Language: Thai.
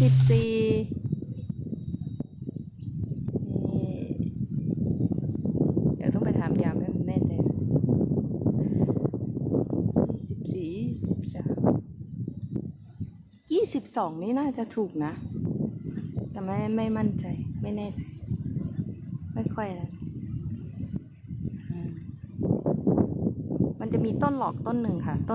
สิบสี่เดี๋ยวต้องไปถามยามให้มันแน่ใจสิบสี่สิบสามยี่สิบสองนี่น่าจะถูกนะ แต่ไม่ไม่มั่นใจไม่แน่ใจไม่ค่อยนะมันจะมีต้นหลอกต้นหนึ่งค่ะต้น